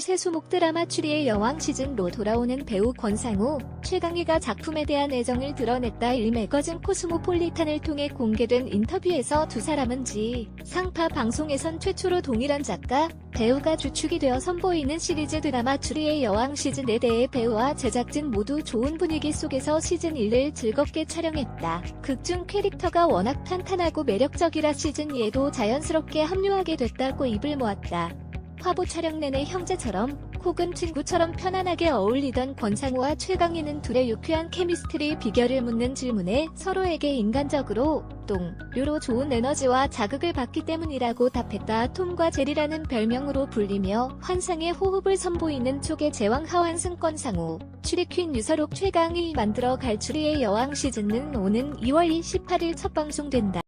세수목 드라마 추리의 여왕 시즌로 돌아오는 배우 권상우, 최강희가 작품에 대한 애정을 드러냈다 일매거진 코스모폴리탄을 통해 공개된 인터뷰에서 두 사람은 지 상파 방송에선 최초로 동일한 작가, 배우가 주축이 되어 선보이는 시리즈 드라마 추리의 여왕 시즌 4대의 배우와 제작진 모두 좋은 분위기 속에서 시즌 1을 즐겁게 촬영했다. 극중 캐릭터가 워낙 탄탄하고 매력적이라 시즌 2에도 자연스럽게 합류하게 됐다고 입을 모았다. 화보 촬영 내내 형제처럼 혹은 친구처럼 편안하게 어울리던 권상우와 최강희는 둘의 유쾌한 케미스트리 비결을 묻는 질문에 서로에게 인간적으로 똥 류로 좋은 에너지와 자극을 받기 때문이라고 답했다. 톰과 제리라는 별명으로 불리며 환상의 호흡을 선보이는 촉의 제왕 하완승 권상우 추리퀸 유서록 최강희 만들어 갈추리의 여왕 시즌은 오는 2월 28일 첫 방송된다.